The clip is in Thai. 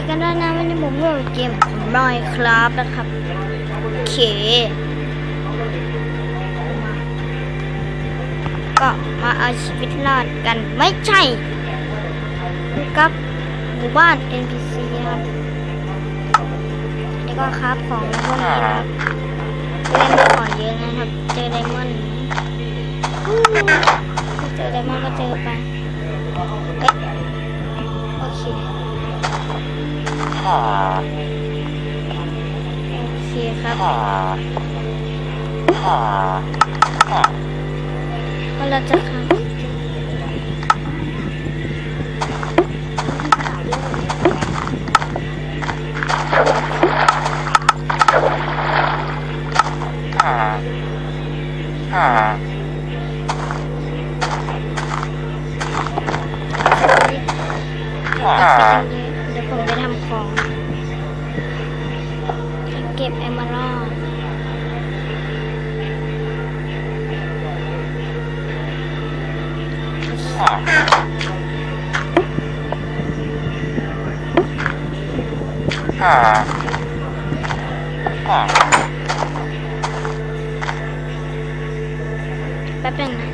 ีกันด้วยนะวันนี้ผมก็เกมมอยครับนะครับโอเค ก็มาเอาชีวิตรอดกันไม่ใช่กับหมู่บ้าน NPC นะครับแล้วก็ครับของพวกนี้นะครับเล่นได้ของเยอะนะครับ เจอไดมอนด์เจอไดมอนด์ก็เจอไป โอเคครับก็เราจะครับเดี๋ยวผมไปทำของ เก็บเอมเมอรัลด์แป๊บนึงนะ